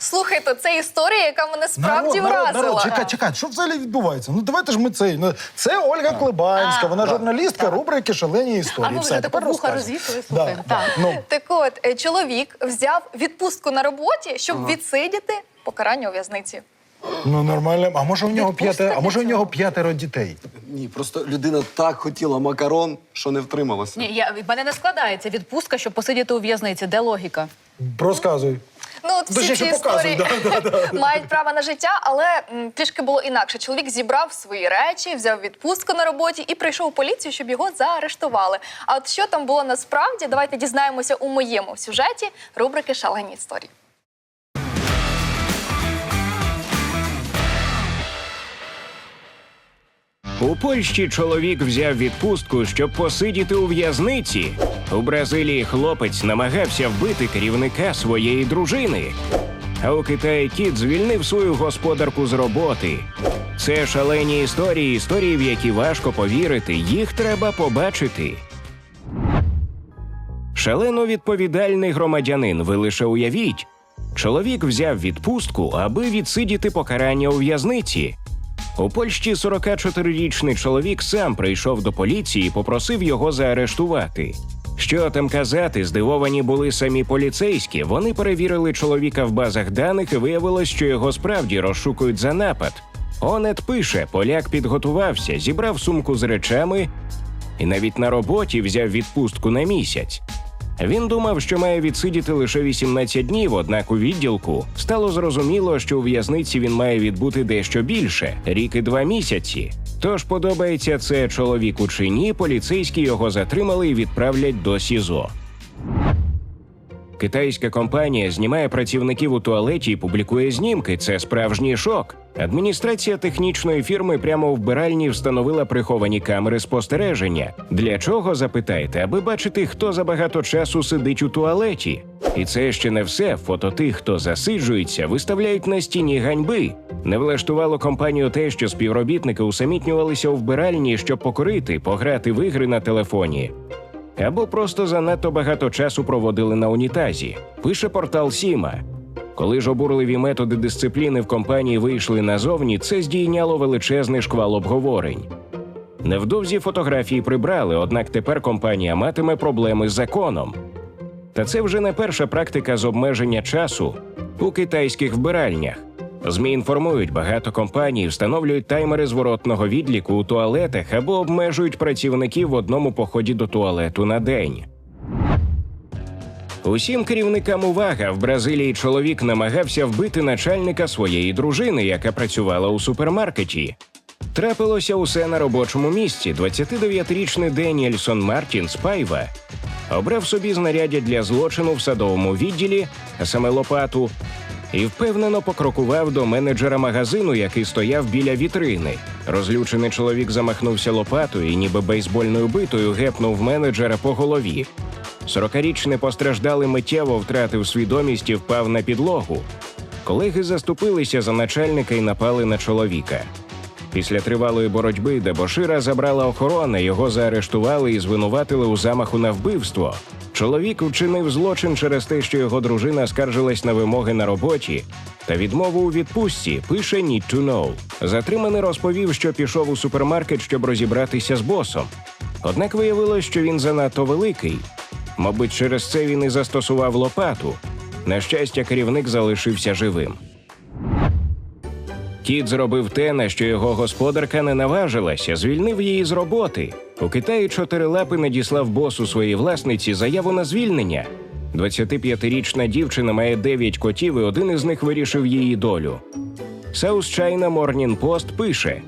Слухайте, це історія, яка мене справді народ, вразила. народ, чекай, чекай, що взагалі відбувається? Ну давайте ж ми цей. Ну, це Ольга Клебанська, вона журналістка рубрики Шалені історії. А ми Все, вже тепер таку вуха розказуй. розвісили, Да, слухаємо. да. Так. Ну, Так от, е, чоловік взяв відпустку на роботі, щоб відсидіти покарання у в'язниці. ну нормально. А може у нього Відпустка п'ятеро, а для може у цього. нього п'ятеро дітей? Ні, просто людина так хотіла макарон, що не втрималася. Ні, я, в мене не складається відпустка, щоб посидіти у в'язниці. Де логіка? Розказуй. Ну, от всі ці да, історії мають право на життя, але м, трішки було інакше. Чоловік зібрав свої речі, взяв відпустку на роботі і прийшов у поліцію, щоб його заарештували. А от що там було насправді, давайте дізнаємося у моєму сюжеті рубрики Шалені історії. У Польщі чоловік взяв відпустку, щоб посидіти у в'язниці. У Бразилії хлопець намагався вбити керівника своєї дружини. А у Китаї кіт звільнив свою господарку з роботи. Це шалені історії, історії, в які важко повірити. Їх треба побачити. Шалено відповідальний громадянин. Ви лише уявіть. Чоловік взяв відпустку, аби відсидіти покарання у в'язниці. У Польщі 44-річний чоловік сам прийшов до поліції і попросив його заарештувати. Що там казати, здивовані були самі поліцейські. Вони перевірили чоловіка в базах даних і виявилось, що його справді розшукують за напад. Онет пише, поляк підготувався, зібрав сумку з речами і навіть на роботі взяв відпустку на місяць. Він думав, що має відсидіти лише 18 днів, однак у відділку стало зрозуміло, що у в'язниці він має відбути дещо більше рік і два місяці. Тож подобається це чоловіку чи ні, поліцейські його затримали і відправлять до СІЗО. Китайська компанія знімає працівників у туалеті і публікує знімки. Це справжній шок. Адміністрація технічної фірми прямо у вбиральні встановила приховані камери спостереження. Для чого запитаєте, аби бачити, хто за багато часу сидить у туалеті? І це ще не все. Фото тих, хто засиджується, виставляють на стіні ганьби. Не влаштувало компанію те, що співробітники усамітнювалися у вбиральні, щоб покорити, пограти в ігри на телефоні або просто занадто багато часу проводили на унітазі. Пише портал Сіма. Коли ж обурливі методи дисципліни в компанії вийшли назовні, це здійняло величезний шквал обговорень. Невдовзі фотографії прибрали, однак тепер компанія матиме проблеми з законом. Та це вже не перша практика з обмеження часу у китайських вбиральнях. ЗМІ інформують, багато компаній встановлюють таймери зворотного відліку у туалетах або обмежують працівників в одному поході до туалету на день. Усім керівникам увага в Бразилії чоловік намагався вбити начальника своєї дружини, яка працювала у супермаркеті. Трапилося усе на робочому місці. 29-річний Деніельсон Мартін Спайва обрав собі знаряддя для злочину в садовому відділі, саме лопату, і впевнено покрокував до менеджера магазину, який стояв біля вітрини. Розлючений чоловік замахнувся лопатою і, ніби бейсбольною битою, гепнув менеджера по голові. Сорокарічний постраждалий миттєво втратив свідомість і впав на підлогу. Колеги заступилися за начальника і напали на чоловіка. Після тривалої боротьби дебошира забрала охорона, його заарештували і звинуватили у замаху на вбивство. Чоловік вчинив злочин через те, що його дружина скаржилась на вимоги на роботі та відмову у відпустці. Пише «Need to know». Затриманий розповів, що пішов у супермаркет, щоб розібратися з босом. Однак виявилось, що він занадто великий. Мабуть, через це він і застосував лопату. На щастя, керівник залишився живим. Кіт зробив те, на що його господарка не наважилася, звільнив її з роботи. У Китаї чотирилапи надіслав босу своїй власниці заяву на звільнення. 25-річна дівчина має 9 котів, і один із них вирішив її долю. South China Morning Post пише: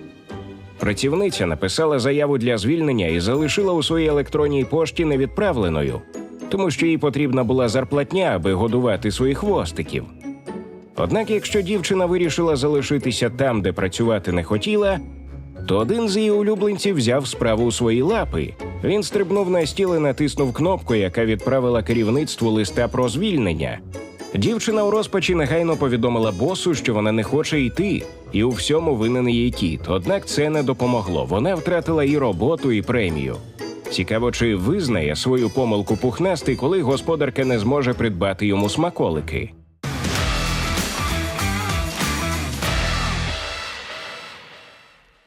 Працівниця написала заяву для звільнення і залишила у своїй електронній пошті невідправленою, тому що їй потрібна була зарплатня, аби годувати своїх хвостиків. Однак, якщо дівчина вирішила залишитися там, де працювати не хотіла, то один з її улюбленців взяв справу у свої лапи. Він стрибнув на стіл і натиснув кнопку, яка відправила керівництву листа про звільнення. Дівчина у розпачі негайно повідомила босу, що вона не хоче йти, і у всьому винен її кіт. Однак це не допомогло. Вона втратила і роботу, і премію. Цікаво, чи визнає свою помилку пухнастий, коли господарка не зможе придбати йому смаколики.